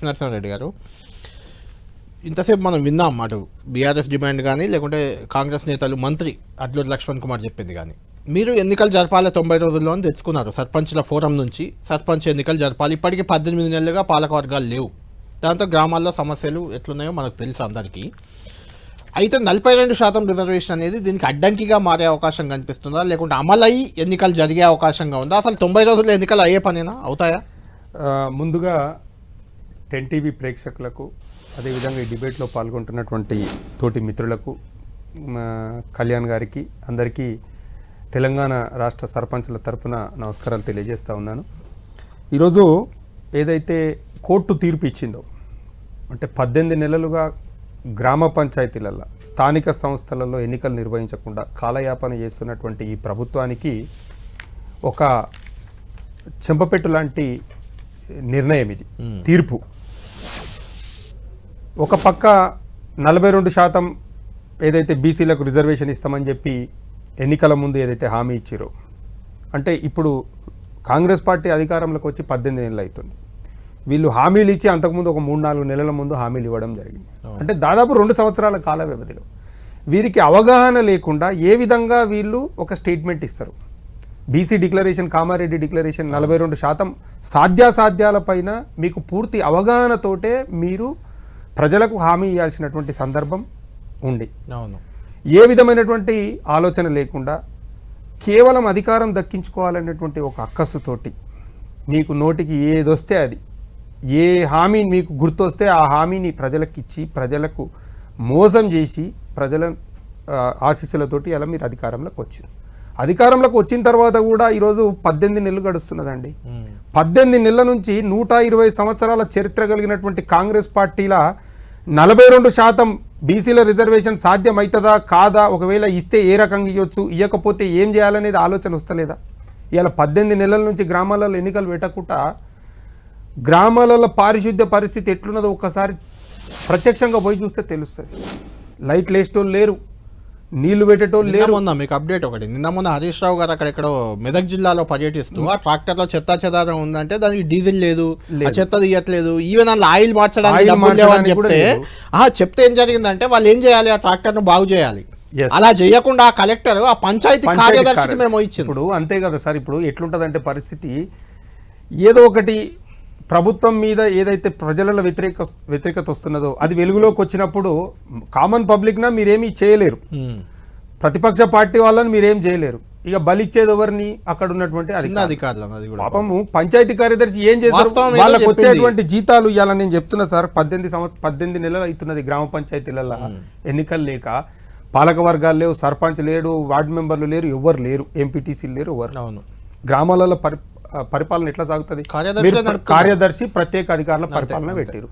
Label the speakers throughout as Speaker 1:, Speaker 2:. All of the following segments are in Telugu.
Speaker 1: లక్ష్మీనరసింహారెడ్డి గారు. ఇంతసేపు మనం విన్నాం అటు బీఆర్ఎస్ డిమాండ్ కానీ లేకుంటే కాంగ్రెస్ నేతలు మంత్రి అడ్లూరి లక్ష్మణ్ కుమార్ చెప్పింది కానీ మీరు ఎన్నికలు జరపాలి తొంభై రోజుల్లో అని తెచ్చుకున్నారు సర్పంచ్ల ఫోరం నుంచి. సర్పంచ్ ఎన్నికలు జరపాలి. ఇప్పటికీ పద్దెనిమిది నెలలుగా పాలకవర్గాలు లేవు. దాంతో గ్రామాల్లో సమస్యలు ఎట్లున్నాయో మనకు తెలుసు అందరికీ. అయితే నలభై రెండు శాతం రిజర్వేషన్ అనేది దీనికి అడ్డంకిగా మారే అవకాశం కనిపిస్తుందా? లేకుంటే అమలయ్యి ఎన్నికలు జరిగే అవకాశంగా ఉందా? అసలు తొంభై రోజుల్లో ఎన్నికలు అయ్యే పనేనా? అవుతాయా?
Speaker 2: ముందుగా టెన్ టీవీ ప్రేక్షకులకు అదేవిధంగా ఈ డిబేట్లో పాల్గొంటున్నటువంటి తోటి మిత్రులకు కళ్యాణ్ గారికి అందరికీ తెలంగాణ రాష్ట్ర సర్పంచుల తరపున నమస్కారాలు తెలియజేస్తా ఉన్నాను. ఈరోజు ఏదైతే కోర్టు తీర్పు ఇచ్చిందో అంటే పద్దెనిమిది నెలలుగా గ్రామ పంచాయతీలలో స్థానిక సంస్థలలో ఎన్నికలు నిర్వహించకుండా కాలయాపన చేస్తున్నటువంటి ఈ ప్రభుత్వానికి ఒక చెంపపెట్టు లాంటి నిర్ణయం ఇది తీర్పు. ఒక పక్క నలభై రెండు శాతం ఏదైతే బీసీలకు రిజర్వేషన్ ఇస్తామని చెప్పి ఎన్నికల ముందు ఏదైతే హామీ ఇచ్చారో అంటే ఇప్పుడు కాంగ్రెస్ పార్టీ అధికారంలోకి వచ్చి పద్దెనిమిది నెలలు అవుతుంది వీళ్ళు హామీలు ఇచ్చి అంతకుముందు ఒక మూడు నాలుగు నెలల ముందు హామీలు ఇవ్వడం జరిగింది. అంటే దాదాపు రెండు సంవత్సరాల కాల వ్యవధిలో వీరికి అవగాహన లేకుండా ఏ విధంగా వీళ్ళు ఒక స్టేట్మెంట్ ఇస్తారు? బీసీ డిక్లరేషన్ కామారెడ్డి డిక్లరేషన్ నలభై రెండు శాతం సాధ్యాసాధ్యాలపైన మీకు పూర్తి అవగాహనతోటే మీరు ప్రజలకు హామీ ఇవ్వాల్సినటువంటి సందర్భం ఉంది.
Speaker 1: అవును.
Speaker 2: ఏ విధమైనటువంటి ఆలోచన లేకుండా కేవలం అధికారం దక్కించుకోవాలనేటువంటి ఒక అక్కసుతోటి మీకు నోటికి ఏదొస్తే అది. ఏ హామీ మీకు గుర్తొస్తే ఆ హామీని ప్రజలకు ఇచ్చి ప్రజలకు మోసం చేసి ప్రజల ఆశీస్సులతోటి అలా మీరు అధికారంలోకి వచ్చారు. అధికారంలోకి వచ్చిన తర్వాత కూడా ఈరోజు పద్దెనిమిది నెలలు గడుస్తున్నదండి. పద్దెనిమిది నెలల నుంచి నూట ఇరవై సంవత్సరాల చరిత్ర కలిగినటువంటి కాంగ్రెస్ పార్టీల నలభై రెండు శాతం బీసీల రిజర్వేషన్ సాధ్యమవుతుందా కాదా ఒకవేళ ఇస్తే ఏ రకంగా ఇవ్వచ్చు ఇవ్వకపోతే ఏం చేయాలనేది ఆలోచన వస్తలేదా? ఇలా పద్దెనిమిది నెలల నుంచి గ్రామాలలో ఎన్నికలు పెట్టకుండా గ్రామాలలో పారిశుద్ధ్య పరిస్థితి ఎట్లున్నదో ఒక్కసారి ప్రత్యక్షంగా పోయి చూస్తే తెలుస్తుంది. లైట్లు వేసేటోళ్ళు లేరు. నీళ్ళు పెట్టేటోళ్ళు లేరు.
Speaker 1: మొన్న మీకు అప్డేట్ ఒకటి. నిన్న మొన్న హరీష్ రావు గారు అక్కడెక్కడో మెదక్ జిల్లాలో పర్యటిస్తూ ఆ ట్రాక్టర్లో చెత్త చెదారం ఉందంటే దానికి డీజిల్ లేదు చెత్త తీయట్లేదు ఈవెన్ అందులో ఆయిల్ మార్చడానికి
Speaker 2: కూడా
Speaker 1: చెప్తే చెప్తే ఏం జరిగిందంటే వాళ్ళు ఏం చేయాలి? ఆ ట్రాక్టర్ను బాగు చేయాలి. అలా చేయకుండా ఆ కలెక్టర్ ఆ పంచాయతీ కార్యదర్శికి
Speaker 2: కార్యదర్శి.
Speaker 1: మేము ఇచ్చింది
Speaker 2: ఇప్పుడు అంతే కదా సార్ ఇప్పుడు ఎట్లుంటదంటే పరిస్థితి ఏదో ఒకటి ప్రభుత్వం మీద ఏదైతే ప్రజల వ్యతిరేక వ్యతిరేకత వస్తున్నదో అది వెలుగులోకి వచ్చినప్పుడు కామన్ పబ్లిక్న మీరేమీ చేయలేరు. ప్రతిపక్ష పార్టీ వాళ్ళని మీరేం చేయలేరు. ఇక బలిచ్చేది ఎవరిని? అక్కడ ఉన్నటువంటి పాపము పంచాయతీ కార్యదర్శి ఏం చేస్తారు వాళ్ళకి. వచ్చేటువంటి జీతాలు ఇవ్వాలని నేను చెప్తున్నా సార్. పద్దెనిమిది సంవత్సరం పద్దెనిమిది నెలలు అవుతున్నది గ్రామ పంచాయతీలలో ఎన్నికలు లేక పాలక వర్గాలు లేవు సర్పంచ్ లేడు వార్డు మెంబర్లు లేరు ఎవరు లేరు. ఎంపీటీసీలు లేరు ఎవరు గ్రామాలలో పరి పరిపాలన ఎట్లా సాగుతుంది?
Speaker 1: కార్యదర్శి
Speaker 2: ప్రత్యేక అధికారుల పరిపాలన పెట్టారు.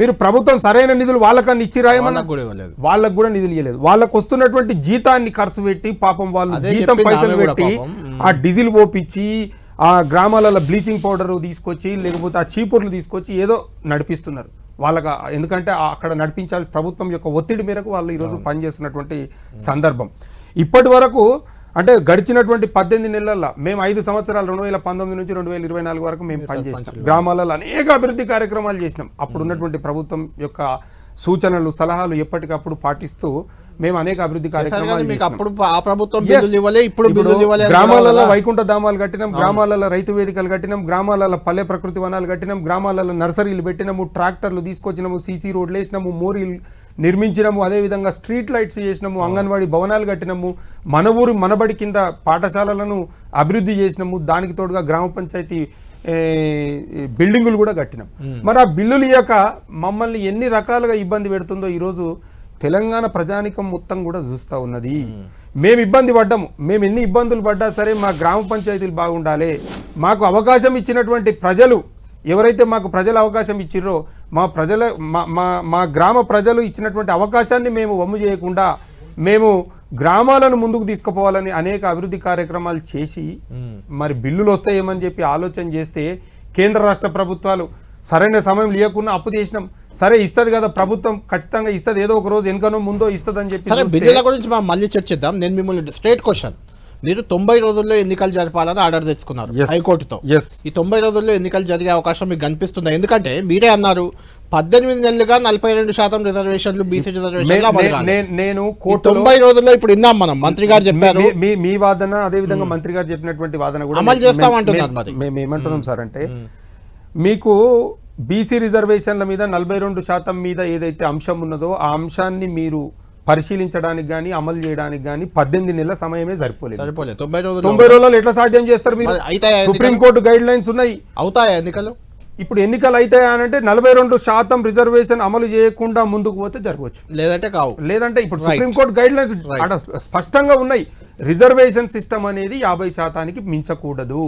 Speaker 2: మీరు ప్రభుత్వం సరైన నిధులు వాళ్ళకన్నా
Speaker 1: కూడా ఇవ్వలేదు.
Speaker 2: వాళ్ళకు కూడా నిధులు ఇవ్వలేదు వాళ్ళకు వస్తున్నటువంటి జీతాన్ని ఖర్చు పెట్టి పాపం వాళ్ళు జీతం పైసలు పెట్టి. ఆ డీజిల్ పోపిచ్చి ఆ గ్రామాలలో బ్లీచింగ్ పౌడర్ తీసుకొచ్చి లేకపోతే ఆ చీపుర్లు తీసుకొచ్చి ఏదో నడిపిస్తున్నారు. వాళ్ళకి ఎందుకంటే అక్కడ నడిపించాలి ప్రభుత్వం యొక్క ఒత్తిడి మేరకు వాళ్ళు ఈరోజు పనిచేస్తున్నటువంటి సందర్భం. ఇప్పటి వరకు అంటే గడిచినటువంటి పద్దెనిమిది నెలల్లో మేము ఐదు సంవత్సరాలు రెండు వేల పంతొమ్మిది నుంచి రెండు వేల ఇరవై నాలుగు వరకు మేము పనిచేసినాం గ్రామాలలో అనేక అభివృద్ధి కార్యక్రమాలు చేసినాం. అప్పుడు ఉన్నటువంటి ప్రభుత్వం యొక్క సూచనలు సలహాలు ఎప్పటికప్పుడు పాటిస్తూ మేము అనేక అభివృద్ధి కార్యక్రమాలు.
Speaker 1: అప్పుడు ఆ ప్రభుత్వం ఇప్పుడు
Speaker 2: గ్రామాలలో వైకుంఠ ధామాలు కట్టినాం గ్రామాలలో రైతు వేదికలు కట్టినాం గ్రామాలలో పల్లె ప్రకృతి వనాలు కట్టినాం గ్రామాలలో నర్సరీలు పెట్టినాము ట్రాక్టర్లు తీసుకొచ్చినాము సీసీ రోడ్లు వేసినాము మోరీలు నిర్మించినాము అదేవిధంగా స్ట్రీట్ లైట్స్ చేసినాము అంగన్వాడీ భవనాలు కట్టినాము మన ఊరు మనబడి కింద పాఠశాలలను అభివృద్ధి చేసినాము దానికి తోడుగా గ్రామ పంచాయతీ బిల్డింగులు కూడా కట్టినాం. మరి ఆ బిల్లులు ఇయ్యక మమ్మల్ని ఎన్ని రకాలుగా ఇబ్బంది పెడుతుందో ఈరోజు తెలంగాణ ప్రజానికం మొత్తం కూడా చూస్తూ ఉన్నది. మేము ఇబ్బంది పడ్డాము. మేము ఎన్ని ఇబ్బందులు పడ్డా సరే మా గ్రామ పంచాయతీలు బాగుండాలి. మాకు అవకాశం ఇచ్చినటువంటి ప్రజలు ఎవరైతే మాకు ప్రజలు అవకాశం ఇచ్చిర్రో మా ప్రజల మా మా గ్రామ ప్రజలు ఇచ్చినటువంటి అవకాశాన్ని మేము వమ్ము చేయకుండా మేము గ్రామాలను ముందుకు తీసుకుపోవాలని అనేక అభివృద్ధి కార్యక్రమాలు చేసి మరి బిల్లులు వస్తాయేమని చెప్పి ఆలోచన చేస్తే కేంద్ర రాష్ట్ర ప్రభుత్వాలు సరైన సమయం లేకుండా అప్పు చేసినాం. సరే ఇస్తది కదా ప్రభుత్వం ఖచ్చితంగా ఇస్తది. ఏదో ఒక రోజు వెనుకనో ముందో ఇస్తదని చెప్పి
Speaker 1: సరే
Speaker 2: చూస్తే-
Speaker 1: బిల్లుల గురించి మళ్ళీ చర్చిద్దాం నేను మిమ్మల్ని స్ట్రేట్ క్వశ్చన్ మీరు తొంభై రోజుల్లో ఎన్నికలు జరపాలని ఆర్డర్ తెచ్చుకున్నారు. హైకోర్టుతో. ఈ తొంభై రోజుల్లో ఎన్నికలు జరిగే అవకాశం మీకు కనిపిస్తుందా ఎందుకంటే మీరే అన్నారు పద్దెనిమిది నెలలుగా నలభై రెండు శాతం రిజర్వేషన్లు బీసీ
Speaker 2: నే-
Speaker 1: రిజర్వేషన్లు
Speaker 2: నే-
Speaker 1: అమలు కాలేదు.
Speaker 2: నే- నేను
Speaker 1: తొంభై రోజుల్లో ఇప్పుడు విన్నాం మనం మంత్రి గారు చెప్పారు
Speaker 2: మీ- వాదన అదే విధంగా మంత్రి గారు చెప్పినటువంటి వాదన కూడా
Speaker 1: అమలు చేస్తామంటున్నారు మరి.
Speaker 2: మేము ఏమంటున్నాం సార్ అంటే మీకు బీసీ రిజర్వేషన్ల మీద నలభై రెండు శాతం మీద ఏదైతే అంశం ఉన్నదో ఆ అంశాన్ని మీరు పరిశీలించడానికి కానీ అమలు చేయడానికి కానీ పద్దెనిమిది నెలల సమయమే సరిపోలేదు.
Speaker 1: సరిపోలేదు. తొంభై రోజులు
Speaker 2: తొంభై రోజులలో ఎట్లా సాధ్యం చేస్తారు మీరు? సుప్రీంకోర్టు గైడ్ లైన్స్ ఉన్నాయి.
Speaker 1: అవుతాయా ఎన్నికలు?
Speaker 2: ఇప్పుడు ఎన్నికలు అవుతాయా అని అంటే నలభై రెండు శాతం రిజర్వేషన్ అమలు చేయకుండా ముందుకు పోతే జరగవచ్చు.
Speaker 1: లేదంటే కావు.
Speaker 2: లేదంటే ఇప్పుడు సుప్రీంకోర్టు గైడ్ లైన్స్ స్పష్టంగా ఉన్నాయి. రిజర్వేషన్ సిస్టమ్ అనేది యాభై శాతానికి మించకూడదు.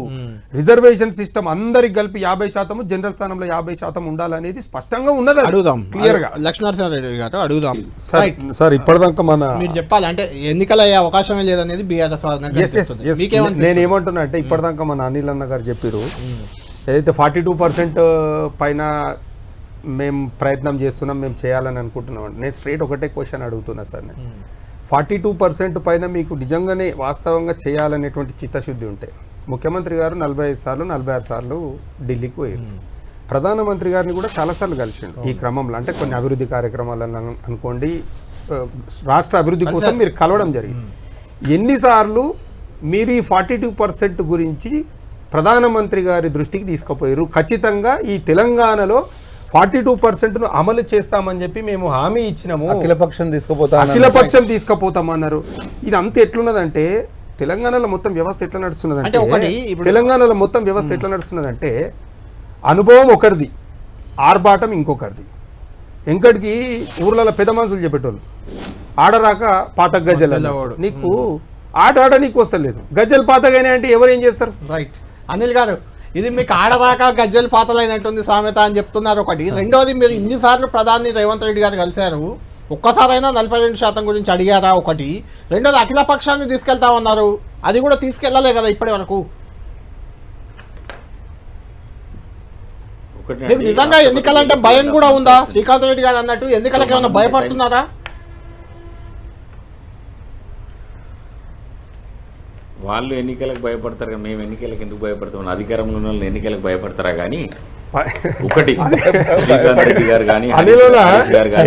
Speaker 2: రిజర్వేషన్ సిస్టమ్ అందరికి కలిపి యాభై శాతము జనరల్ స్థానంలో యాభై శాతం ఉండాలనేది స్పష్టంగా ఉన్నది.
Speaker 1: అడుగుదాం.
Speaker 2: క్లియర్గా.
Speaker 1: లక్ష్మీనరసింహారెడ్డి గారు అడుగుదాం.
Speaker 2: సార్ సార్ ఇప్పటిదాకా మన
Speaker 1: మీరు చెప్పాలి అంటే ఎన్నికలు అయ్యే అవకాశమే లేదనేది బీఆర్ఎస్
Speaker 2: ఎస్ ఎస్ ఎస్ నేను ఏమంటున్నా అంటే ఇప్పటిదాకా మన అనిల్ అన్న గారు చెప్పారు ఏదైతే ఫార్టీ టూ పర్సెంట్ పైన మేము ప్రయత్నం చేస్తున్నాం మేము చేయాలని అనుకుంటున్నాం. నేను స్ట్రేట్ ఒకటే క్వశ్చన్ అడుగుతున్నా సార్ నేను. ఫార్టీ టూ పర్సెంట్ పైన మీకు నిజంగానే వాస్తవంగా చేయాలనేటువంటి చిత్తశుద్ధి ఉంటే ముఖ్యమంత్రి గారు నలభై ఐదు సార్లు నలభై ఆరు సార్లు ఢిల్లీకి పోయారు. ప్రధానమంత్రి గారిని కూడా చాలాసార్లు కలిసిండు ఈ క్రమంలో. అంటే కొన్ని అభివృద్ధి కార్యక్రమాలను అను- అనుకోండి రాష్ట్ర అభివృద్ధి కోసం మీరు కలవడం జరిగింది. ఎన్నిసార్లు మీరు ఈ ఫార్టీ టూ పర్సెంట్ గురించి ప్రధానమంత్రి గారి దృష్టికి తీసుకుపోయారు. ఖచ్చితంగా ఈ తెలంగాణలో ఫార్టీ టూ పర్సెంట్ను అమలు చేస్తామని చెప్పి మేము హామీ ఇచ్చినాము.
Speaker 3: అఖిలపక్షం తీసుకుపోతా
Speaker 2: అఖిలపక్షం తీసుకుపోతామన్నారు. ఇది అంత ఎట్లున్నదంటే తెలంగాణలో మొత్తం వ్యవస్థ ఎట్లా
Speaker 1: అంటే
Speaker 2: నడుస్తున్నదంటే
Speaker 1: ఒకటి ఇప్పుడు-
Speaker 2: తెలంగాణలో మొత్తం వ్యవస్థ ఎట్లా నడుస్తున్నదంటే అనుభవం ఒకరిది ఆర్భాటం ఇంకొకరిది. వెంకటికి ఊర్లలో పెద్ద మనుషులు చెప్పేటోళ్ళు. ఆడరాక పాత గజల్. నీకు ఆట ఆడ నీకు వస్తలేదు. గజ్జలు పాతగానే అంటే ఎవరు ఏం చేస్తారు?
Speaker 1: రైట్ అనిల్ గారు ఇది మీకు ఆడదాకా గజ్జలు పాతలైనట్టుంది సామెత అని చెప్తున్నారు. ఒకటి. రెండోది మీరు ఇన్నిసార్లు ప్రధాని రేవంత్ రెడ్డి గారు కలిశారు ఒక్కసారైనా నలభై రెండు శాతం గురించి అడిగారా? ఒకటి. రెండోది అఖిల పక్షాన్ని తీసుకెళ్తామన్నారు అది కూడా తీసుకెళ్ళలే కదా ఇప్పటి వరకు. మీకు నిజంగా ఎన్నికలంటే భయం కూడా ఉందా? శ్రీకాంత్ రెడ్డి గారు అన్నట్టు ఎన్నికలకు ఏమైనా భయపడుతున్నారా?
Speaker 4: వాళ్ళు ఎన్నికలకు భయపడతారు కానీ మేము ఎన్నికలకు ఎందుకు భయపడతాం అధికారంలో ఉన్న వాళ్ళు ఎన్నికలకు భయపడతారా కానీ ఒకటి గారు కానీ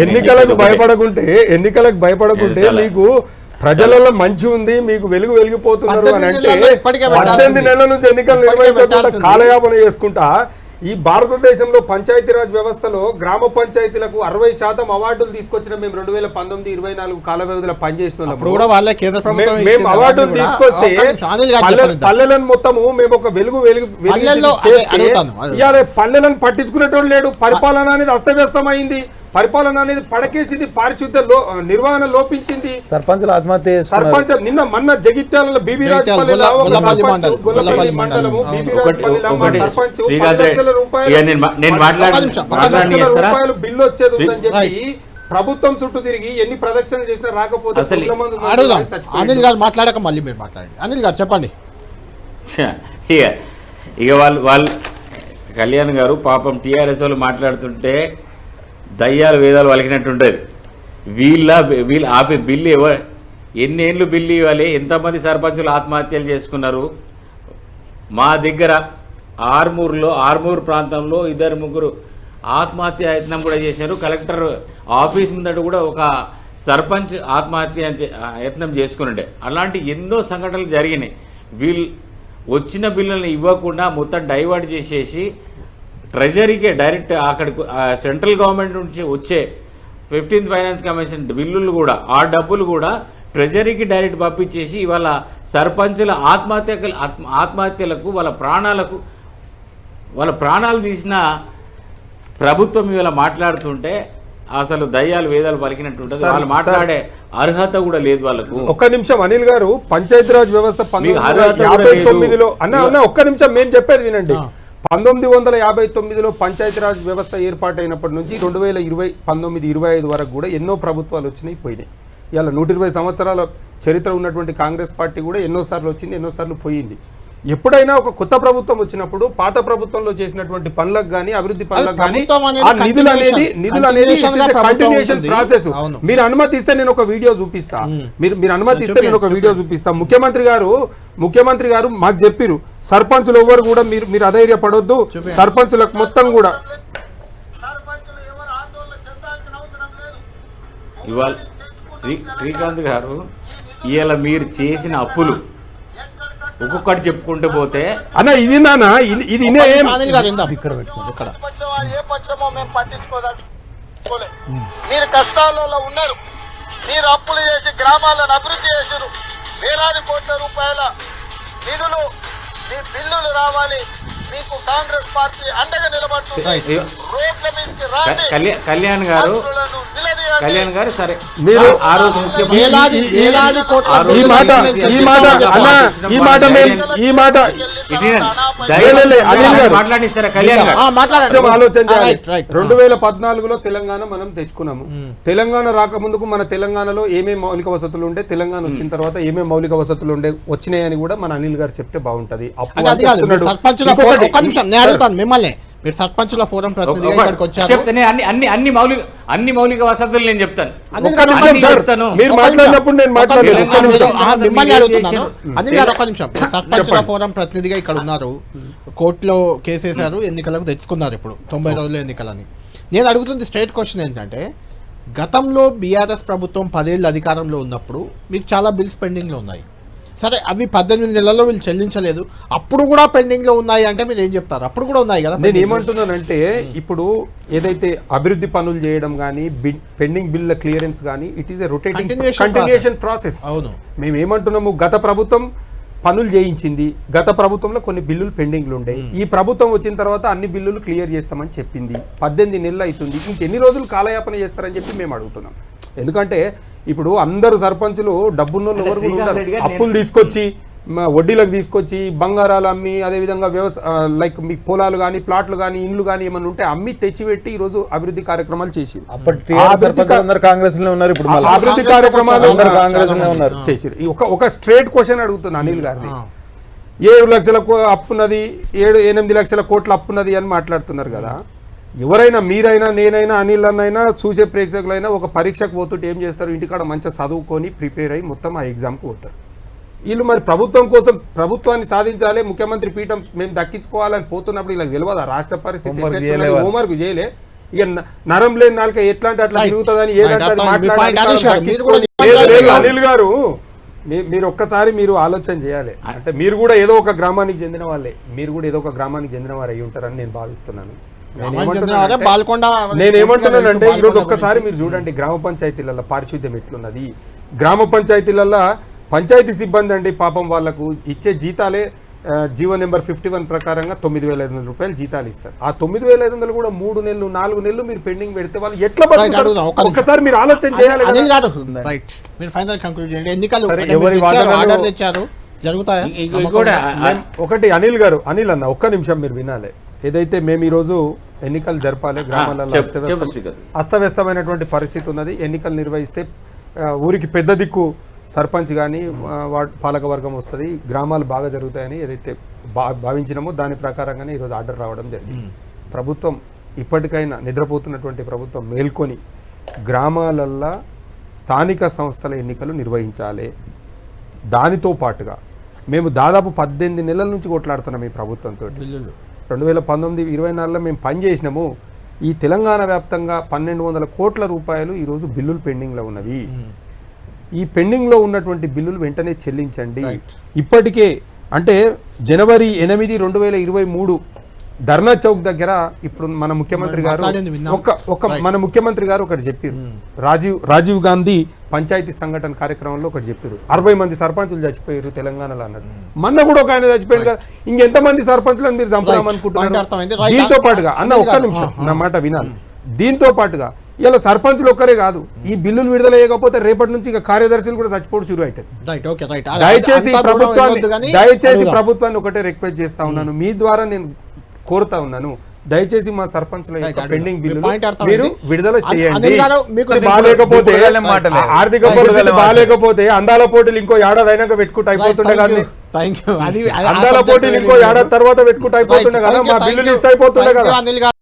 Speaker 2: ఎన్నికలకు. భయపడకుంటే ఎన్నికలకు భయపడకుంటే. మీకు ప్రజలలో మంచి ఉంది మీకు వెలుగు వెలిగిపోతున్నారు అని అంటే. పద్దెనిమిది నెలల నుంచి ఎన్నికలు నిర్వహించకుండా. కాలయాపన చేసుకుంటా ఈ భారతదేశంలో పంచాయతీరాజ్ వ్యవస్థలో గ్రామ పంచాయతీలకు అరవై శాతం అవార్డులు తీసుకొచ్చిన మేము రెండు వేల పంతొమ్మిది ఇరవై నాలుగు కాల వ్యవధిలో పనిచేసిన మే- మేము అవార్డులు. తీసుకొస్తే. పల్లెలను మొత్తము మేము ఒక వెలుగు వెలుగు. ఇవాళ పల్లెలను పట్టించుకునేటోడు లేడు పరిపాలన అనేది అస్తవ్యస్తమైంది పరిపాలన అనేది పడకేసింది పారిశుద్ధ లో నిర్వహణ లోపించింది.
Speaker 3: సర్పంచులు ఆత్మహత్య
Speaker 2: సర్పంచ్ నిన్న మొన్న జగిత్యాల బీబీ మండలము సర్పంచ్
Speaker 4: రెడ్డి
Speaker 2: రూపాయలు బిల్లు వచ్చేది ఉందని చెప్పి ప్రభుత్వం చుట్టూ తిరిగి ఎన్ని ప్రదక్షిణలు చేసినా రాకపోతే
Speaker 1: అడుగుదాం. అనిల్ గారు మాట్లాడక మళ్ళీ మీరు మాట్లాడండి. అనిల్ గారు చెప్పండి.
Speaker 4: ఇక వాళ్ళు వాళ్ళు కళ్యాణ్ గారు పాపం టీఆర్ఎస్ వాళ్ళు మాట్లాడుతుంటే దయ్యాలు వేదాలు వలికినట్టుంటుంది. వీళ్ళ వీళ్ళు ఆపే బిల్లు ఎవ ఎన్ని ఏళ్ళు బిల్లు ఇవ్వాలి ఎంతమంది సర్పంచులు ఆత్మహత్యలు చేసుకున్నారు? మా దగ్గర ఆర్మూర్లో ఆర్మూర్ ప్రాంతంలో ఇద్దరు ముగ్గురు ఆత్మహత్య యత్నం కూడా చేశారు. కలెక్టర్ ఆఫీస్ ముందట కూడా ఒక సర్పంచ్ ఆత్మహత్య చే- యత్నం చేసుకునుండే. అలాంటి ఎన్నో సంఘటనలు జరిగినాయి. వీళ్ళు వచ్చిన బిల్లులను ఇవ్వకుండా మొత్తం డైవర్ట్ చేసేసి ట్రెజరీకే డైరెక్ట్ అక్కడికి సెంట్రల్ గవర్నమెంట్ నుంచి వచ్చే ఫిఫ్టీన్త్ ఫైనాన్స్ కమిషన్ బిల్లులు కూడా ఆ డబ్బులు కూడా ట్రెజరీకి డైరెక్ట్ పంపించేసి ఇవాళ సర్పంచుల ఆత్మహత్యకు ఆత్మ- ఆత్మహత్యలకు వాళ్ళ ప్రాణాలకు వాళ్ళ ప్రాణాలు తీసిన ప్రభుత్వం ఇవాళ మాట్లాడుతుంటే అసలు దయ్యాలు వేదాలు పలికినట్టుంటది.
Speaker 2: సార్,
Speaker 4: వాళ్ళు మాట్లాడే అర్హత కూడా లేదు వాళ్ళకు.
Speaker 2: ఒక్క నిమిషం అనిల్ గారు పంచాయతీరాజ్ వ్యవస్థ అన్న ఒక్క నిమిషం మేము చెప్పేది వినండి. పంతొమ్మిది వందల యాభై తొమ్మిదిలో పంచాయతీరాజ్ వ్యవస్థ ఏర్పాటైనప్పటి నుంచి రెండు వేల ఇరవై పంతొమ్మిది ఇరవై ఐదు వరకు కూడా ఎన్నో ప్రభుత్వాలు వచ్చినాయి పోయినాయి. ఇవాళ నూట ఇరవై సంవత్సరాల చరిత్ర ఉన్నటువంటి కాంగ్రెస్ పార్టీ కూడా ఎన్నోసార్లు వచ్చింది ఎన్నోసార్లు పోయింది. ఎప్పుడైనా ఒక కొత్త ప్రభుత్వం వచ్చినప్పుడు పాత ప్రభుత్వంలో చేసినటువంటి పనులకు కానీ అభివృద్ధి పనులకు కానీ ఆ నిధులు అనేది నిధులు అనేది కంటిన్యూషన్. ప్రాసెస్. మీరు అనుమతిస్తే నేను ఒక వీడియో చూపిస్తా. మీరు మీరు అనుమతిస్తే నేను ఒక వీడియో చూపిస్తా. ముఖ్యమంత్రి గారు ముఖ్యమంత్రి గారు మాకు చెప్పిరు. సర్పంచులు ఎవరు కూడా మీరు మీరు అధైర్యపడొద్దు. సర్పంచులకు మొత్తం కూడా.
Speaker 4: ఇవాళ శ్రీ శ్రీకాంత్ గారు ఇవాళ మీరు చేసిన అప్పులు. ఒక్కొక్కటి చెప్పుకుంటూ పోతే
Speaker 2: అన్న ఇది నానా ఇది
Speaker 5: మీరు కష్టాలలో ఉన్నారు. మీరు అప్పులు చేసి గ్రామాలను అభివృద్ధి చేసారు వేలాది కోట్ల రూపాయల నిధులు మీ బిల్లులు రావాలి మీకు కాంగ్రెస్ పార్టీ అండగా నిలబడుతుంది. రోడ్ల మీదకి రాండి
Speaker 4: కళ్యాణ్ గారు. కళ్యాణ్ గారు సరే
Speaker 2: మీరు-
Speaker 4: ఆ రోజు
Speaker 2: ఈ మాట ఈ మాట అన్న ఈ మాట ఈ మాట రెండు వేల పద్నాలుగులో తెలంగాణ మనం తెచ్చుకున్నాము. తెలంగాణ రాకముందుకు మన తెలంగాణలో ఏమేమి మౌలిక వసతులు ఉండే తెలంగాణ వచ్చిన తర్వాత ఏమేమి మౌలిక వసతులు ఉండే వచ్చినాయని కూడా మన అనిల్ గారు చెప్తే బాగుంటది. అప్పు
Speaker 1: అంటే అది కాదు మీరు
Speaker 2: చెప్తున్నాడు.
Speaker 1: సర్పంచుల
Speaker 2: ఇంకొకటి,
Speaker 1: ఫోరం ఒక్క నిమిషం నేను అడుగుతాను మిమ్మల్ని. మీరు సర్పంచుల ఫోరం ప్రతినిధిగా ఇక్కడికి వచ్చారు.
Speaker 4: చెప్తానే అన్ని అన్ని అన్ని మౌలిక అన్ని మౌలిక వసతులు నేను చెప్తాను. చెప్తాను.
Speaker 2: మీరు మాట్లాడినప్పుడు నేను. మాట్లాడలేదు.
Speaker 1: ఒక్క
Speaker 2: ఒక్క నిమిషం.
Speaker 1: ఆ, మిమ్మల్ని అడుగుతున్నాను. అనిల్ గారు ఒక్క నిమిషం. సర్పంచుల. ఫోరం ప్రతినిధిగా ఇక్కడ ఉన్నారు. కోర్టులో కేసేశారు ఎన్నికలకు తెచ్చుకున్నారు ఇప్పుడు. తొంభై రోజుల ఎన్నికలని. నేను అడుగుతుంది స్ట్రైట్ క్వశ్చన్ ఏంటంటే గతంలో బీఆర్ఎస్ ప్రభుత్వం పదేళ్ళు అధికారంలో ఉన్నప్పుడు మీకు చాలా బిల్స్ పెండింగ్లో ఉన్నాయి. సరే అవి పద్దెనిమిది నెలల్లో వీళ్ళు చెల్లించలేదు. అప్పుడు కూడా పెండింగ్లో ఉన్నాయి అంటే మీరు ఏం చెప్తారు? అప్పుడు కూడా ఉన్నాయి కదా
Speaker 2: నేను. ఏమంటున్నానంటే ఇప్పుడు ఏదైతే అభివృద్ధి పనులు చేయడం కానీ పెండింగ్ బిల్ల క్లియరెన్స్ కానీ it is a rotating continuation process
Speaker 1: అవును.
Speaker 2: మేము ఏమంటున్నాము? గత ప్రభుత్వం పనులు చేయించింది. గత ప్రభుత్వంలో కొన్ని బిల్లులు పెండింగ్లు ఉండే ఈ ప్రభుత్వం వచ్చిన తర్వాత అన్ని బిల్లులు క్లియర్ చేస్తామని చెప్పింది. పద్దెనిమిది నెలలు అవుతుంది. ఇంకెన్ని రోజులు కాలయాపన చేస్తారని చెప్పి మేము అడుగుతున్నాం. ఎందుకంటే ఇప్పుడు అందరూ సర్పంచులు డబ్బున్నోళ్ళు ఎవరు కూడా ఉండరు. అప్పులు తీసుకొచ్చి వడ్డీలకు తీసుకొచ్చి బంగారాలు అమ్మి అదేవిధంగా వ్యవసాయ లైక్ మీ పొలాలు కానీ ప్లాట్లు కానీ ఇండ్లు కానీ ఏమైనా ఉంటే అమ్మి తెచ్చిపెట్టి ఈ రోజు అభివృద్ధి కార్యక్రమాలు చేసి
Speaker 3: కాంగ్రెస్ ఉన్నారు ఇప్పుడు
Speaker 2: అభివృద్ధి కార్యక్రమాలు
Speaker 3: అందరు కాంగ్రెస్లోనే ఉన్నారు.
Speaker 2: చేసిరు ఈ ఒక ఒక స్ట్రేట్ క్వశ్చన్ అడుగుతున్నా అనిల్ గారిని. ఏడు లక్షల కో- అప్పున్నది ఏడు ఎనిమిది లక్షల కోట్ల అప్పున్నది అని మాట్లాడుతున్నారు కదా. ఎవరైనా మీరైనా నేనైనా అనిల్ అన్నైనా చూసే ప్రేక్షకులైనా ఒక పరీక్షకు పోతుంటే ఏం చేస్తారు? ఇంటికాడ మంచిగా చదువుకొని ప్రిపేర్ అయ్యి మొత్తం ఆ ఎగ్జామ్కి పోతారు. వీళ్ళు మరి ప్రభుత్వం కోసం ప్రభుత్వాన్ని సాధించాలి ముఖ్యమంత్రి పీఠం మేము దక్కించుకోవాలని పోతున్నప్పుడు ఇలా తెలియదు? రాష్ట్ర పరిస్థితి. హోంవర్క్ చేయలే ఇక నరం లేని నాలుక ఎట్లా అంటే అట్లా. తిరుగుతుందని. ఏదంటే. అనిల్ గారు మీరు ఒక్కసారి మీరు ఆలోచన చేయాలి. అంటే మీరు కూడా ఏదో ఒక గ్రామానికి చెందిన వాళ్ళే. మీరు కూడా ఏదో ఒక గ్రామానికి చెందిన వారు అయి ఉంటారని నేను భావిస్తున్నాను. నేను
Speaker 1: గ్రామానికి చెందిన
Speaker 2: ఏమంటున్నానంటే-
Speaker 1: వారే బాల్కొండ
Speaker 2: నేను ఏమంటున్నానంటే
Speaker 1: బాల్కొండ
Speaker 2: ఈరోజు ఒక్కసారి. మీరు చూడండి గ్రామ పంచాయతీలలో పారిశుద్ధ్యం ఎట్లున్నది. గ్రామ పంచాయతీలలో పంచాయతీ సిబ్బంది అండి పాపం వాళ్ళకు ఇచ్చే జీతాలే జీవో నెంబర్ ఫిఫ్టీ వన్ ప్రకారంగా తొమ్మిది వేల ఐదు వందల రూపాయలు జీతాలు ఇస్తారు. ఆ తొమ్మిది వేల ఐదు వందలు కూడా మూడు నెలలు నాలుగు నెలలు మీరు పెండింగ్ పెడితే వాళ్ళు ఎట్లా. ఒక్కసారి మీరు ఆలోచన చేయాలి
Speaker 1: రైట్. మీరు ఫైనల్ కంక్లూడ్ చేయండి. ఎన్నికలు ఇచ్చారు జరుగుతాయా?
Speaker 2: ఒకటి అనిల్ గారు అనిల్ అన్న ఒక్క నిమిషం మీరు వినాలి. ఏదైతే మేము ఈరోజు ఎన్నికలు జరపాలి గ్రామాలలో అస్తవ్యస్తం-. అస్తవ్యస్తమైనటువంటి పరిస్థితి ఉన్నది. ఎన్నికలు నిర్వహిస్తే ఊరికి పెద్ద దిక్కు సర్పంచ్ కానీ వార్డ్ పాలక వర్గం వస్తుంది. గ్రామాలు బాగా జరుగుతాయని ఏదైతే భా భావించినామో దాని ప్రకారంగానే ఈరోజు ఆర్డర్ రావడం జరిగింది. ప్రభుత్వం ఇప్పటికైనా నిద్రపోతున్నటువంటి ప్రభుత్వం మేల్కొని గ్రామాలల్లో స్థానిక సంస్థల ఎన్నికలు నిర్వహించాలి. దానితో పాటుగా మేము దాదాపు పద్దెనిమిది నెలల నుంచి కొట్లాడుతున్నాం ఈ ప్రభుత్వంతో రెండు వేల పంతొమ్మిది ఇరవై నాలుగులో మేము పని చేసినాము. ఈ తెలంగాణ వ్యాప్తంగా పన్నెండు వందల కోట్ల రూపాయలు ఈరోజు బిల్లులు పెండింగ్లో ఉన్నవి. ఈ పెండింగ్లో ఉన్నటువంటి బిల్లులు వెంటనే చెల్లించండి. ఇప్పటికే అంటే జనవరి ఎనిమిది రెండు వేల ఇరవై మూడు ధర్నా చౌక్ దగ్గర ఇప్పుడు మన ముఖ్యమంత్రి గారు. ఒక ఒక మన ముఖ్యమంత్రి గారు ఒకటి చెప్పారు. రాజీవ్ రాజీవ్ గాంధీ పంచాయతీ సంఘటన కార్యక్రమంలో ఒకటి చెప్పారు. అరవై మంది సర్పంచులు చచ్చిపోయారు తెలంగాణలో అన్నది మొన్న కూడా ఒక ఆయన చచ్చిపోయాడు కదా. ఇంకెంతమంది సర్పంచులను మీరు చంపుదాం
Speaker 1: Point
Speaker 2: అనుకుంటున్నారు?
Speaker 1: అర్థమైంది. Right.
Speaker 2: దీంతో పాటుగా అన్న ఒక్క. నిమిషం
Speaker 1: ఆ,
Speaker 2: నా మాట వినాలి. దీంతో పాటుగా ఇలా సర్పంచులు ఒక్కరే కాదు ఈ బిల్లులు విడుదల చేయకపోతే రేపటి నుంచి ఇక కార్యదర్శులు కూడా చచ్చిపోవడం శురు అవుతుంది దయచేసి ప్రభుత్వాన్ని దయచేసి. ప్రభుత్వాన్ని ఒకటే రిక్వెస్ట్ చేస్తా ఉన్నాను. మీ ద్వారా నేను కోరుతా ఉన్నాను దయచేసి మా సర్పంచ్ల
Speaker 1: Right,
Speaker 2: యొక్క
Speaker 1: అడుగుదాం.
Speaker 2: Pending bill. మీరు విడుదల చేయండి బాగాలేకపోతే. ఆర్థిక. పరిస్థితి బాగాలేకపోతే అందాల పోటీలు ఇంకో ఏడాది అయినాక పెట్టుకుంటూ అయిపోతుండే
Speaker 1: ఆ
Speaker 2: అందాల పోటీలు ఇంకో ఏడాది తర్వాత పెట్టుకుంటూ అయిపోతుండే. కదా మా బిల్లులు. ఇస్తే అయిపోతుండే కదా